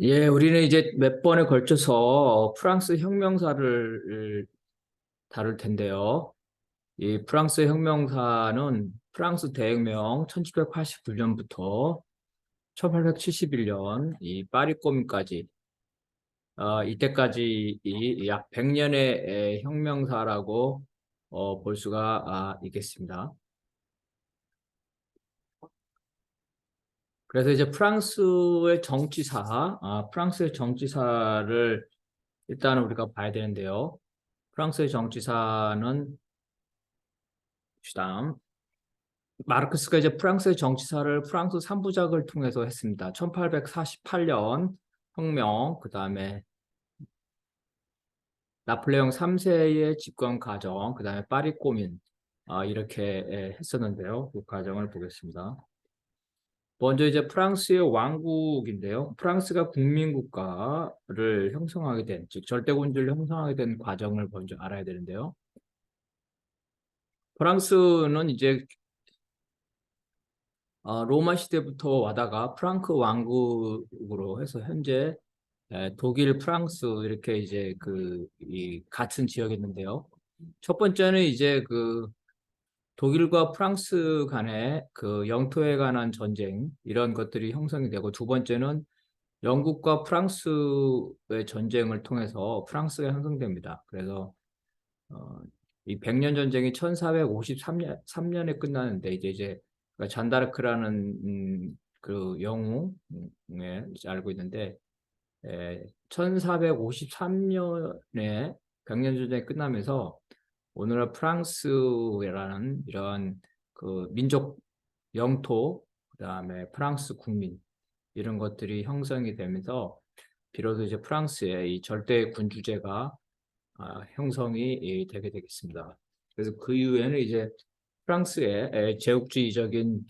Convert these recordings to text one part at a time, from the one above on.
예, 우리는 이제 몇 번에 걸쳐서 프랑스 혁명사를 다룰 텐데요. 이 프랑스 혁명사는 프랑스 대혁명 1789년부터 1871년 이 파리 꼬민까지 어, 이때까지 이 약 100년의 혁명사라고 어, 볼 수가 아, 있겠습니다. 그래서 이제 프랑스의 정치사, 아, 프랑스의 정치사를 일단은 우리가 봐야 되는데요. 프랑스의 정치사는 다음 마르크스가 이제 프랑스의 정치사를 프랑스 3부작을 통해서 했습니다. 1848년 혁명, 그 다음에 나폴레옹 3세의 집권 과정, 그 다음에 파리 꼬민 아, 이렇게 예, 했었는데요. 그 과정을 보겠습니다. 먼저 이제 프랑스의 왕국인데요. 프랑스가 국민국가를 형성하게 된, 즉 절대군주를 형성하게 된 과정을 먼저 알아야 되는데요. 프랑스는 이제 어, 로마 시대부터 와다가 프랑크 왕국으로 해서 현재 에, 독일, 프랑스 이렇게 이제 그이 같은 지역이 있는데요. 첫 번째는 이제 그 독일과 프랑스 간의 그 영토에 관한 전쟁 이런 것들이 형성이 되고 두 번째는 영국과 프랑스의 전쟁을 통해서 프랑스가 형성됩니다. 그래서 어, 이 백년 전쟁이 1453년 3년에 끝나는데 이제 이제 그러니까 잔다르크라는 음, 그 영웅에 알고 있는데 에, 1453년에 백년 전쟁이 끝나면서 오늘날 프랑스라는 이런 그 민족 영토 그다음에 프랑스 국민 이런 것들이 형성이 되면서 비로소 이제 프랑스의 이 절대 군주제가 아, 형성이 되게 되겠습니다. 그래서 그 이후에는 이제 프랑스의 제국주의적인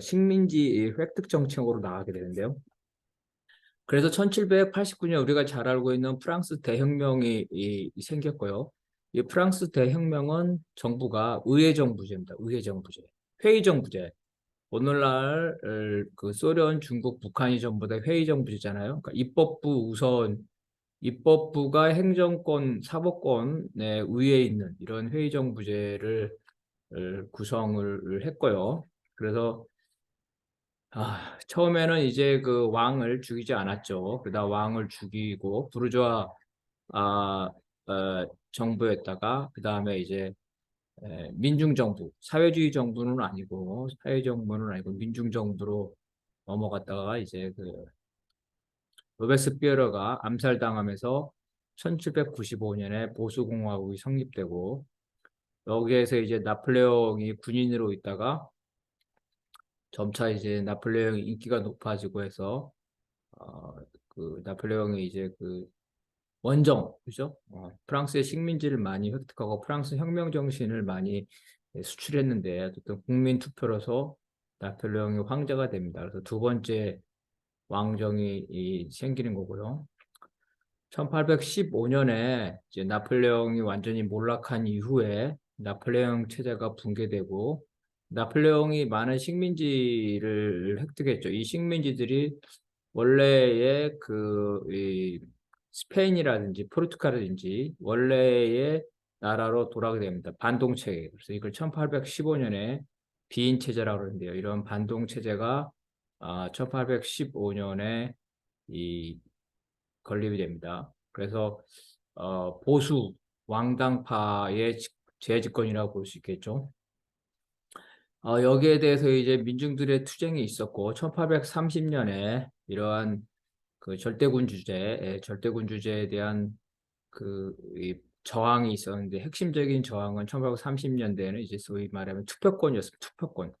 식민지 획득 정책으로 나가게 되는데요. 그래서 1789년 우리가 잘 알고 있는 프랑스 대혁명이 생겼고요. 이 프랑스 대혁명은 정부가 의회정부제입니다. 의회정부제, 회의정부제. 오늘날 그 소련, 중국, 북한이 전부 다 회의정부제잖아요. 그러니까 입법부 우선 입법부가 행정권, 사법권의 위에 있는 이런 회의정부제를 구성을 했고요. 그래서 아, 처음에는 이제 그 왕을 죽이지 않았죠. 그러다 왕을 죽이고 부르주아 아, 어, 정부였다가 그 다음에 이제 에, 민중정부, 사회주의 정부는 아니고 사회정부는 아니고 민중정부로 넘어갔다가 이제 그 로베스피에러가 암살당하면서 1795년에 보수공화국이 성립되고 여기에서 이제 나폴레옹이 군인으로 있다가 점차 이제 나폴레옹 인기가 높아지고 해서 어, 그 나폴레옹이 이제 그 원정 그죠? 어, 프랑스의 식민지를 많이 획득하고 프랑스 혁명 정신을 많이 수출했는데 어쨌든 국민 투표로서 나폴레옹이 황제가 됩니다. 그래서 두 번째 왕정이 생기는 거고요. 1815년에 이제 나폴레옹이 완전히 몰락한 이후에 나폴레옹 체제가 붕괴되고 나폴레옹이 많은 식민지를 획득했죠. 이 식민지들이 원래의 그 이 스페인이라든지 포르투갈이든지 원래의 나라로 돌아가게 됩니다. 반동 체계. 그래서 이걸 1815년에 비인 체제라고 그러는데요. 이런 반동 체제가 아, 1815년에 이 건립이 됩니다. 그래서 어, 보수 왕당파의 재집권이라고 볼 수 있겠죠. 어, 여기에 대해서 이제 민중들의 투쟁이 있었고 1830년에 이러한 그 절대군 주제, 절대군 주제에 대한 그 저항이 있었는데 핵심적인 저항은 1930년대에는 이제 소위 말하면 투표권이었습니다. 투표권,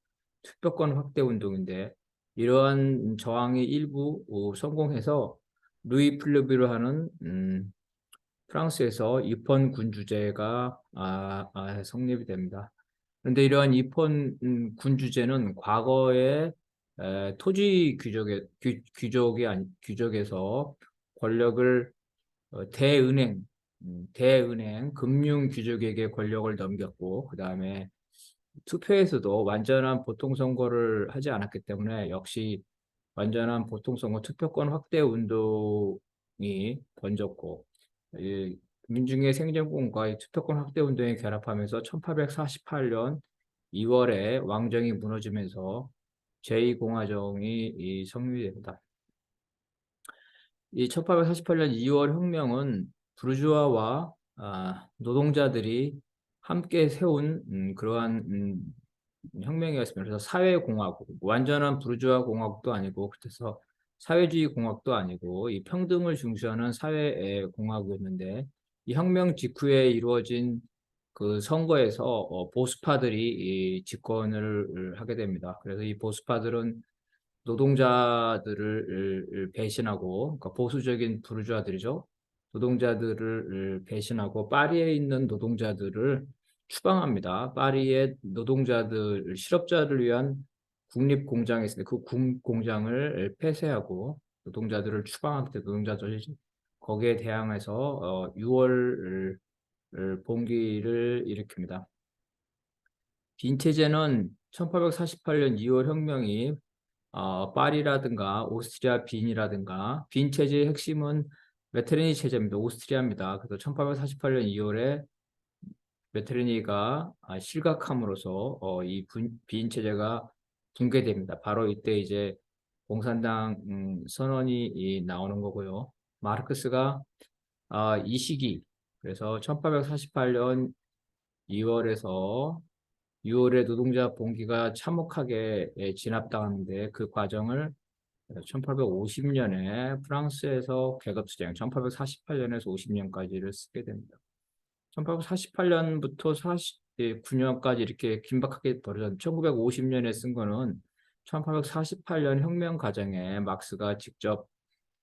투표권 확대 운동인데 이러한 저항이 일부 어, 성공해서 루이 플루비로 하는 음, 프랑스에서 입헌 군 주제가 아, 아, 성립이 됩니다. 그런데 이러한 입헌 음, 군주제는 과거에 에, 토지 귀족의 귀, 귀족이 아니 귀족에서 권력을 어, 대은행 음, 대은행 금융 귀족에게 권력을 넘겼고 그 다음에 투표에서도 완전한 보통 선거를 하지 않았기 때문에 역시 완전한 보통선거 투표권 확대 운동이 번졌고 이 민중의 생존권과 이 투표권 확대 운동이 결합하면서 1848년 2월에 왕정이 무너지면서 제2공화정이 이 성립됩니다. 이 1848년 2월 혁명은 부르주아와 아, 노동자들이 함께 세운 음, 그러한 음, 혁명이었습니다. 그래서 사회공화국, 완전한 부르주아 공화국도 아니고 그래서 사회주의 공화국도 아니고 이 평등을 중시하는 사회 공화국이었는데 이 혁명 직후에 이루어진 그 선거에서 어, 보수파들이 이 집권을 하게 됩니다. 그래서 이 보수파들은 노동자들을 배신하고 그러니까 보수적인 부르주아들이죠. 노동자들을 배신하고 파리에 있는 노동자들을 추방합니다. 파리의 노동자들, 실업자를 위한 국립 공장이 있습니다. 그 공장을 폐쇄하고 노동자들을 추방하기 때문에 노동자들이 거기에 대항해서 어, 6월 봉기를 일으킵니다. 빈체제는 1848년 2월 혁명이 어, 파리라든가 오스트리아 빈이라든가 빈 체제의 핵심은 메테르니 체제입니다. 오스트리아입니다. 그래서 1848년 2월에 메테르니가 아, 실각함으로써 어, 이빈 체제가 붕괴됩니다. 바로 이때 이제 공산당 음, 선언이 나오는 거고요. 마르크스가 아, 이 시기 그래서 1848년 2월에서 6월에 노동자 봉기가 참혹하게 예, 진압당하는데 그 과정을 1850년에 프랑스에서 계급투쟁, 1848년에서 50년까지를 쓰게 됩니다. 1848년부터 49년까지 이렇게 긴박하게 벌어졌 1950년에 쓴 거는 1848년 혁명 과정에 막스가 직접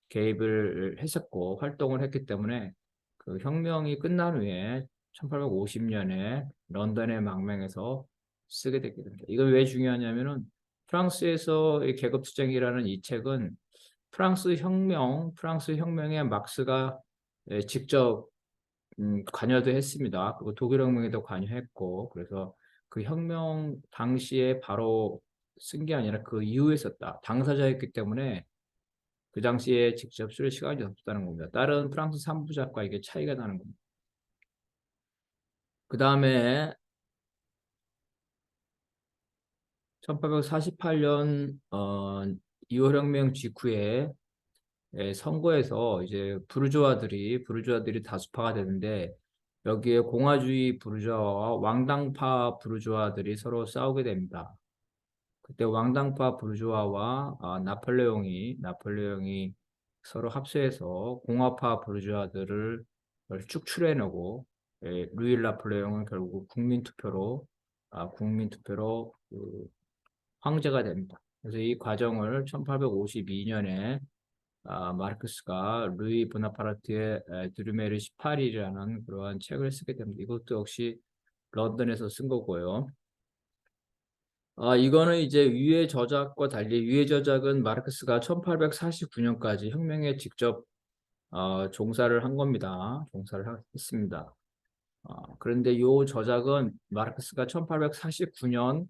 개입을 했었고 활동을 했기 때문에 그 혁명이 끝난 후에 1850년에 런던의 망명에서 쓰게 됐게 됩니다. 이건 왜 중요하냐면은 프랑스에서 계급투쟁이라는 이 책은 프랑스 혁명, 프랑스 혁명에 막스가 예, 직접 음, 관여도 했습니다. 그리고 독일 혁명에도 관여했고 그래서 그 혁명 당시에 바로 쓴 게 아니라 그 이후에 썼다. 당사자였기 때문에 그 당시에 직접 쓸 시간이 없었다는 겁니다. 다른 프랑스 삼부작과 이게 차이가 나는 겁니다. 그 다음에 1848년 어, 2월 혁명 직후에 예, 선거에서 이제 부르주아들이 부르주아들이 다수파가 되는데 여기에 공화주의 부르주아와 왕당파 부르주아들이 서로 싸우게 됩니다. 그때 왕당파 부르주아와 아, 나폴레옹이 나폴레옹이 서로 합세해서 공화파 부르주아들을 축출해내고 예, 루이 나폴레옹은 결국 국민 투표로 아, 국민 투표로 그 황제가 됩니다. 그래서 이 과정을 1852년에 아, 마르크스가 루이 보나파르트의 드루메르 18일이라는 그러한 책을 쓰게 됩니다. 이것도 역시 런던에서 쓴 거고요. 아, 이거는 이제 위의 저작과 달리 위의 저작은 마르크스가 1849년까지 혁명에 직접 어, 종사를 한 겁니다. 종사를 했습니다. 어, 그런데 이 저작은 마르크스가 1849년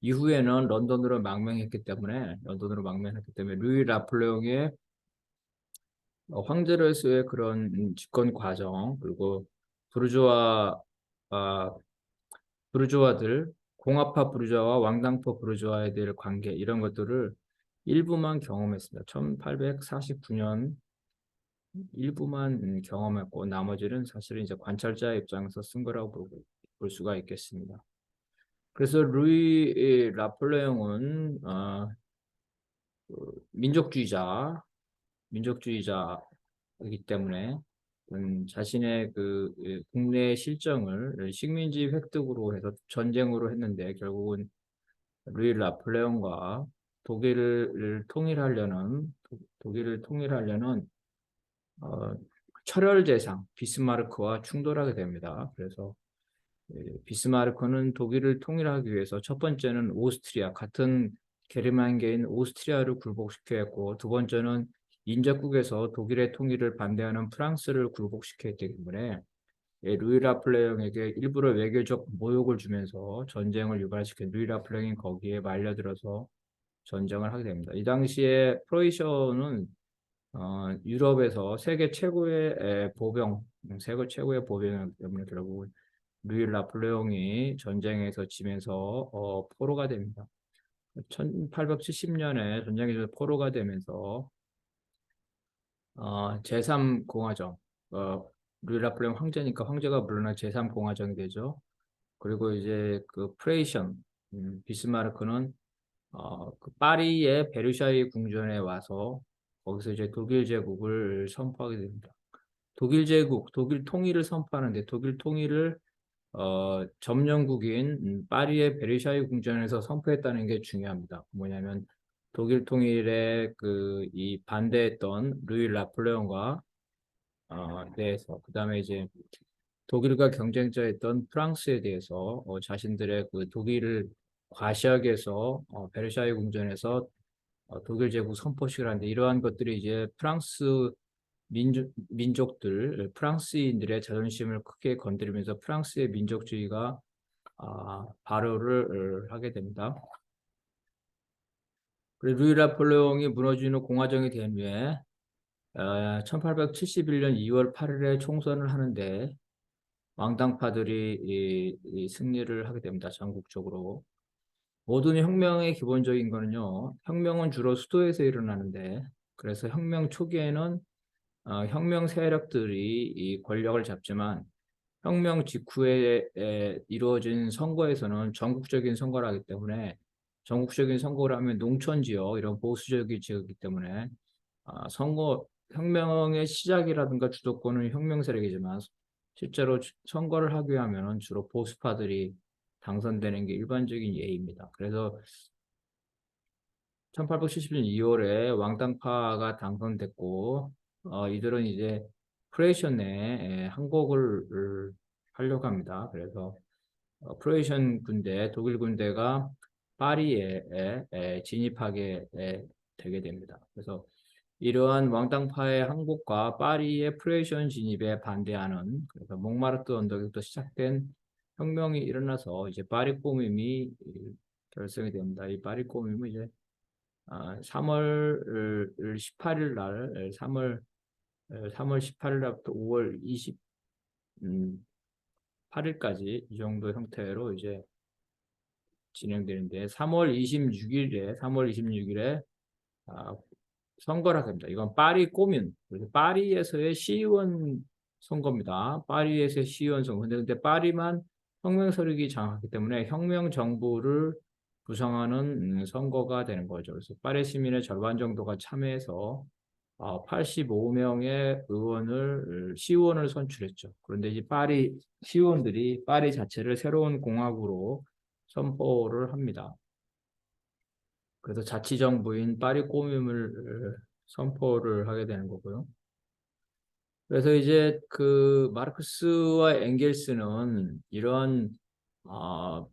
이후에는 런던으로 망명했기 때문에 런던으로 망명했기 때문에 루이 라플레옹의 어, 황제로서의 그런 집권 과정 그리고 부르주아 아, 부르주아들 공화파 부르주아와 왕당파 부르주아에 대한 관계 이런 것들을 일부만 경험했습니다. 1849년 일부만 경험했고 나머지는 사실은 이제 관찰자 입장에서 쓴 거라고 볼 수가 있겠습니다. 그래서 루이 라플레옹은 어, 그 민족주의자, 민족주의자이기 때문에 음, 자신의 그 예, 국내 실정을 식민지 획득으로 해서 전쟁으로 했는데 결국은 루이 라플레옹과 독일을 통일하려는 독일을 통일하려는 어, 철혈제상 비스마르크와 충돌하게 됩니다. 그래서 예, 비스마르크는 독일을 통일하기 위해서 첫 번째는 오스트리아 같은 게르만계인 오스트리아를 굴복시켜 했고 두 번째는 인접국에서 독일의 통일을 반대하는 프랑스를 굴복시켰기 때문에 예, 루이 라플레옹에게 일부러 외교적 모욕을 주면서 전쟁을 유발시킨 루이 라플레옹이 거기에 말려들어서 전쟁을 하게 됩니다. 이 당시에 프로이션은 어, 유럽에서 세계 최고의 에, 보병, 음, 세계 최고의 보병 때문에 결국 루이 나폴레옹이 전쟁에서 지면서 어, 포로가 됩니다. 1870년에 전쟁에서 포로가 되면서 어, 제3공화정, 어, 루이 나폴레옹 황제니까 황제가 물러나 제3공화정이 되죠. 그리고 이제 그 프레이션, 음, 비스마르크는 어, 그 파리의 베르샤이 궁전에 와서 거기서 이제 독일 제국을 선포하게 됩니다. 독일 제국, 독일 통일을 선포하는데 독일 통일을 어, 점령국인 음, 파리의 베르샤이 궁전에서 선포했다는 게 중요합니다. 뭐냐면 독일 통일에 그 이 반대했던 루이 라플레옹과 어, 대해서 그 다음에 이제 독일과 경쟁자였던 프랑스에 대해서 어, 자신들의 그 독일을 과시하기 위해서 어, 베르샤이 궁전에서 어, 독일 제국 선포식을 하는데 이러한 것들이 이제 프랑스 민족, 민족들, 프랑스인들의 자존심을 크게 건드리면서 프랑스의 민족주의가 아, 발효를 하게 됩니다. 루이 나폴레옹이 무너지는 공화정이 된 후에 어, 1871년 2월 8일에 총선을 하는데 왕당파들이 이, 이 승리를 하게 됩니다. 전국적으로. 모든 혁명의 기본적인 거는요. 혁명은 주로 수도에서 일어나는데 그래서 혁명 초기에는 어, 혁명 세력들이 이 권력을 잡지만 혁명 직후에 에, 이루어진 선거에서는 전국적인 선거를 하기 때문에 전국적인 선거를 하면 농촌 지역 이런 보수적인 지역이기 때문에 아, 선거 혁명의 시작이라든가 주도권은 혁명 세력이지만 실제로 주- 선거를 하기 위하면 주로 보수파들이 당선되는 게 일반적인 예입니다. 그래서 1870년 2월에 왕당파가 당선됐고 어, 이들은 이제 프레이션 내에 항복을 하려고 합니다. 그래서 어, 프로이션 군대, 독일 군대가 파리에 진입하게 에, 되게 됩니다. 그래서 이러한 왕당파의 항복과 파리의 프로이션 진입에 반대하는 그래서 몽마르트 언덕에부터 시작된 혁명이 일어나서 이제 파리 꼬밈이 결성이 됩니다. 이 파리 꼬밈은 이제 아, 3월 18일 날 3월 3월 18일 날부터 5월 20 음, 8일까지 이 정도 형태로 이제 진행되는데 3월 26일에 3월 26일에 아, 선거를 하게 됩니다. 이건 파리 꼬민 그래서 파리에서의 시의원 선거입니다. 파리에서의 시의원 선거. 근데, 근데 파리만 혁명 세력이 장악하기 때문에 혁명 정부를 구성하는 음, 선거가 되는 거죠. 그래서 파리 시민의 절반 정도가 참여해서 어, 85명의 의원을 시의원을 선출했죠. 그런데 이 파리 시의원들이 파리 자체를 새로운 공화국으로 선포를 합니다. 그래서 자치정부인 파리 꼬밈을 선포를 하게 되는 거고요. 그래서 이제 그 마르크스와 엥겔스는 이런 어,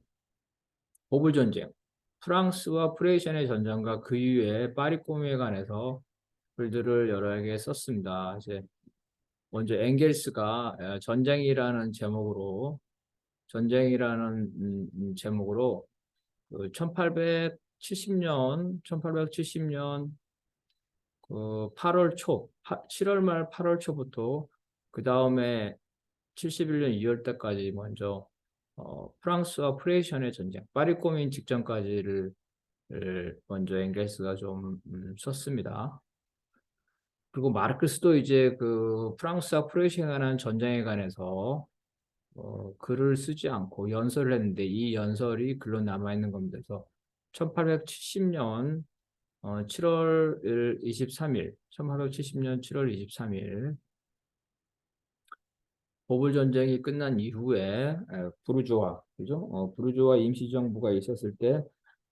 보불 전쟁, 프랑스와 프레이션의 전쟁과 그 이후에 파리 꼬미에 관해서 글들을 여러 개 썼습니다. 이제 먼저 엥겔스가 에, 전쟁이라는 제목으로 전쟁이라는 음, 음, 제목으로 그 1870년 1870년 그 8월 초 7월 말 8월 초부터 그 다음에 71년 2월 때까지 먼저 어, 프랑스와 프레이션의 전쟁 파리 꼬민 직전까지를 을 먼저 엥겔스가 좀 음, 썼습니다. 그리고 마르크스도 이제 그 프랑스와 프로이시에 관한 전쟁에 관해서 어, 글을 쓰지 않고 연설을 했는데 이 연설이 글로 남아 있는 겁니다. 그래서 1870년 어, 7월 23일, 1870년 7월 23일 보불 전쟁이 끝난 이후에 에, 부르주아, 그죠? 어, 부르주아 임시정부가 있었을 때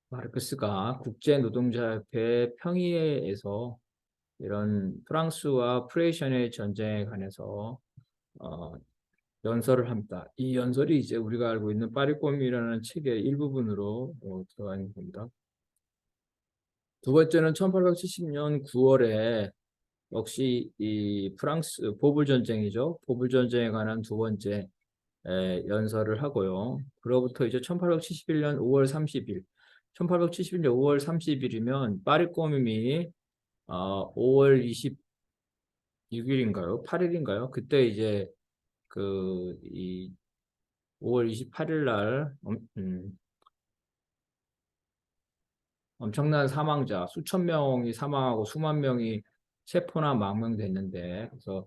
마르크스가 국제노동자협회 평의회에서 이런 프랑스와 프레이션의 전쟁에 관해서 어, 연설을 합니다. 이 연설이 이제 우리가 알고 있는 파리꼼이라는 책의 일부분으로 어, 들어가 있는 겁니다. 두 번째는 1870년 9월에 역시 이 프랑스 보불 전쟁이죠. 보불 전쟁에 관한 두 번째 에, 연설을 하고요. 그로부터 이제 1871년 5월 30일 1871년 5월 30일이면 파리꼬밈이 어, 5월 26일인가요? 8일인가요? 그때 이제 그 이 5월 28일 날 음, 음, 엄청난 사망자 수천 명이 사망하고 수만 명이 체포나 망명됐는데 그래서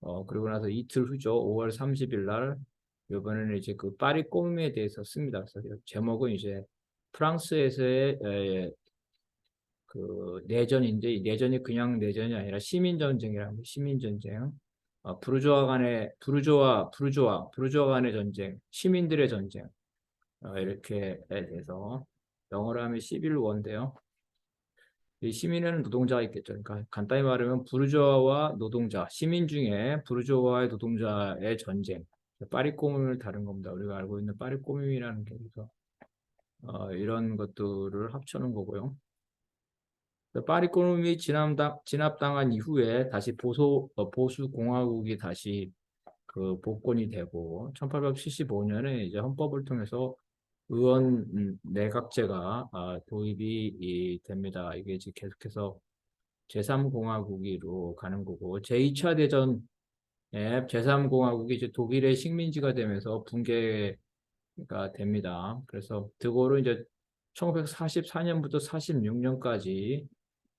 어 그리고 나서 이틀 후죠 5월 30일 날 이번에는 이제 그 파리 꼬미에 대해서 씁니다. 그래서 제목은 이제 프랑스에서의 에, 그 내전인데 이 내전이 그냥 내전이 아니라 시민 전쟁이라는 시민 전쟁. 어, 부르주아 간의 부르주아 부르주아 부르주아 간의 전쟁, 시민들의 전쟁 어, 이렇게에 대해서 영어로 하면 시빌 워인데요. 이 시민에는 노동자가 있겠죠. 그러니까 간단히 말하면 부르주아와 노동자, 시민 중에 부르주아와의 노동자의 전쟁, 파리꼬밈을 다룬 겁니다. 우리가 알고 있는 파리꼬밈이라는 게 그래서 어, 이런 것들을 합쳐놓은 거고요. 파리꼬밈이 진압당, 진압당한 이후에 다시 보수, 어, 보수공화국이 다시 그 복권이 되고 1875년에 이제 헌법을 통해서 의원 음, 내각제가 아, 도입이 이, 됩니다. 이게 이제 계속해서 제3공화국으로 가는 거고 제2차 대전에 제3공화국이 이제 독일의 식민지가 되면서 붕괴가 됩니다. 그래서 드골은 이제 1944년부터 46년까지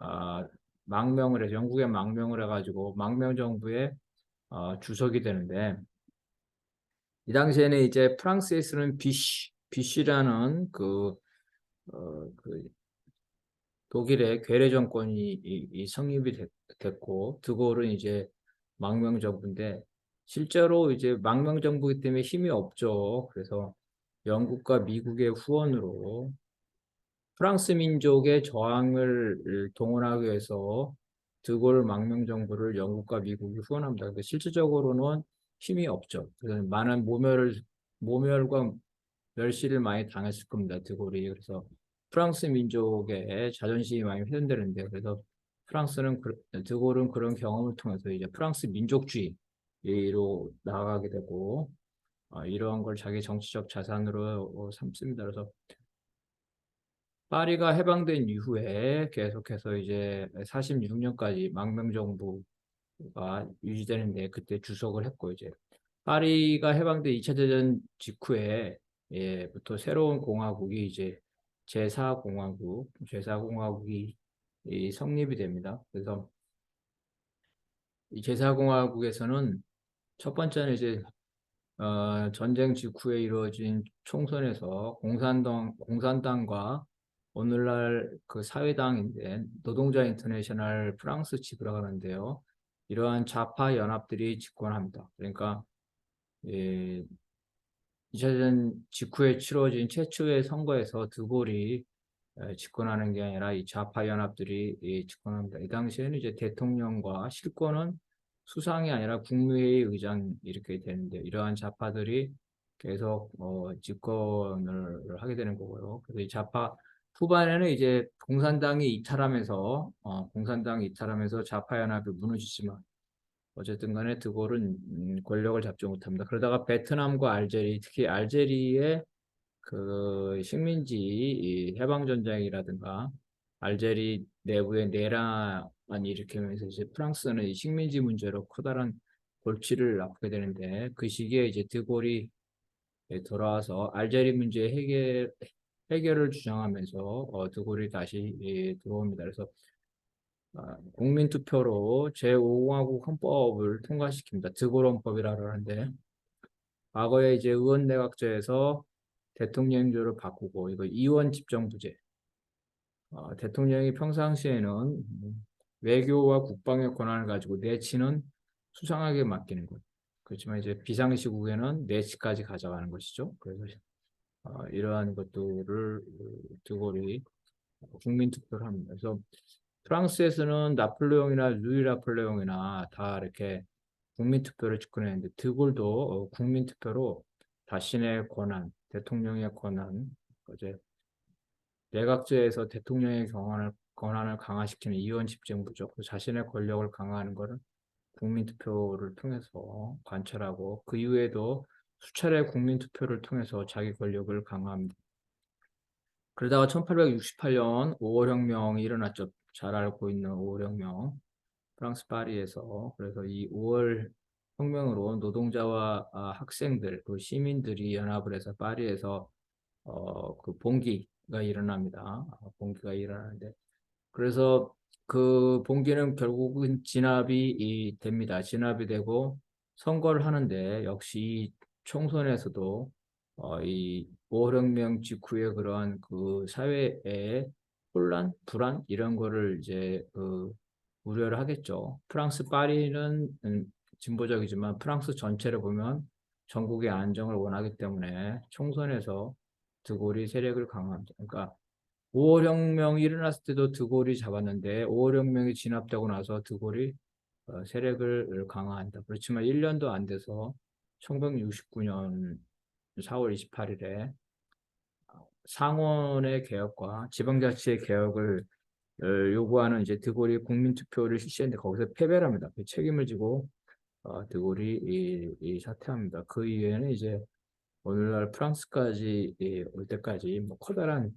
아, 망명을 해서 영국에 망명을 해가지고 망명 정부의 어, 주석이 되는데 이 당시에는 이제 프랑스에 쓰는 비쉬 비쉬라는 그, 어, 그 독일의 괴뢰 정권이 이, 이 성립이 됐, 됐고 드골은 이제 망명 정부인데 실제로 이제 망명 정부이기 때문에 힘이 없죠. 그래서 영국과 미국의 후원으로 프랑스 민족의 저항을 동원하기 위해서 드골 망명 정부를 영국과 미국이 후원합니다. 근데 실질적으로는 힘이 없죠. 그래서 많은 모멸을 모멸과 멸시를 많이 당했을 겁니다. 드골이 그래서 프랑스 민족의 자존심이 많이 훼손되는데 그래서 프랑스는 드골은 그런 경험을 통해서 이제 프랑스 민족주의로 나아가게 되고 어, 이러한 걸 자기 정치적 자산으로 삼습니다. 그래서 파리가 해방된 이후에 계속해서 이제 46년까지 망명 정부가 유지되는데 그때 주석을 했고 이제 파리가 해방된 2차 대전 직후에 예부터 새로운 공화국이 이제 제4공화국, 제4공화국이 성립이 됩니다. 그래서 이 제4공화국에서는 첫 번째는 이제 어, 전쟁 직후에 이루어진 총선에서 공산당 공산당과 오늘날 그 사회당인데 노동자 인터내셔널 프랑스 지부라고 하는데요. 이러한 좌파 연합들이 집권합니다. 그러니까 예, 2차전 직후에 치러진 최초의 선거에서 드골이 집권하는 게 아니라 이 좌파 연합들이 집권합니다. 이 당시에는 이제 대통령과 실권은 수상이 아니라 국무회의 의장 이렇게 되는데 이러한 좌파들이 계속 어, 집권을 하게 되는 거고요. 그래서 이 좌파 후반에는 이제 공산당이 이탈하면서 어, 공산당이 이탈하면서 좌파 연합이 무너지지만 어쨌든 간에 드골은 음, 권력을 잡지 못합니다. 그러다가 베트남과 알제리, 특히 알제리의 그 식민지 해방전쟁이라든가 알제리 내부의 내란이 일으키면서 이제 프랑스는 이 식민지 문제로 커다란 골치를 아프게 되는데 그 시기에 이제 드골이 돌아와서 알제리 문제 해결 해결을 주장하면서 어, 드골이 다시 예, 들어옵니다. 그래서 아, 국민투표로 제5공화국 헌법을 통과시킵니다. 드골 헌법이라고 하는데 과거에 이제 의원 내각제에서 대통령제를 바꾸고 이거 이원 집정부제 어, 대통령이 평상시에는 외교와 국방의 권한을 가지고 내치는 수상하게 맡기는 것. 그렇지만 이제 비상시국에는 내치까지 가져가는 것이죠. 그래서 어, 이러한 것들을 드골이 국민투표를 합니다. 그래서 프랑스에서는 나폴레옹이나 루이 나폴레옹이나 다 이렇게 국민투표를 집권했는데 드골도 어, 국민투표로 자신의 권한, 대통령의 권한, 어제 내각제에서 대통령의 권한을, 권한을 강화시키는 이원 집정부죠. 자신의 권력을 강화하는 것은 국민투표를 통해서 관철하고 그 이후에도 수차례 국민 투표를 통해서 자기 권력을 강화합니다. 그러다가 1868년 5월 혁명이 일어났죠. 잘 알고 있는 5월 혁명. 프랑스 파리에서. 그래서 이 5월 혁명으로 노동자와 아, 학생들, 그 시민들이 연합을 해서 파리에서 어, 그 봉기가 일어납니다. 아, 봉기가 일어나는데 그래서 그 봉기는 결국은 진압이 이 됩니다. 진압이 되고 선거를 하는데 역시 이 총선에서도 어, 이 5혁명 직후에 그러한 그 사회의 혼란, 불안 이런 거를 이제 그 우려를 하겠죠. 프랑스 파리는 음, 진보적이지만 프랑스 전체를 보면 전국의 안정을 원하기 때문에 총선에서 드골이 세력을 강화합니다. 그러니까 5월 혁명이 일어났을 때도 드골이 잡았는데 5월 혁명이 진압되고 나서 드골이 어, 세력을 강화한다. 그렇지만 1년도 안 돼서 1969년 4월 28일에 상원의 개혁과 지방자치의 개혁을 어, 요구하는 이제 드골이 국민투표를 실시했는데 거기서 패배를 합니다. 그 책임을 지고 어, 드골이 이, 이 사퇴합니다. 그 이후에는 이제 오늘날 프랑스까지 이, 올 때까지 뭐 커다란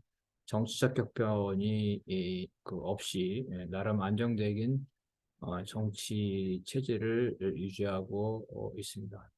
정치적 격변이 이, 그 없이 예, 나름 안정적인 어, 정치 체제를 유지하고 어, 있습니다.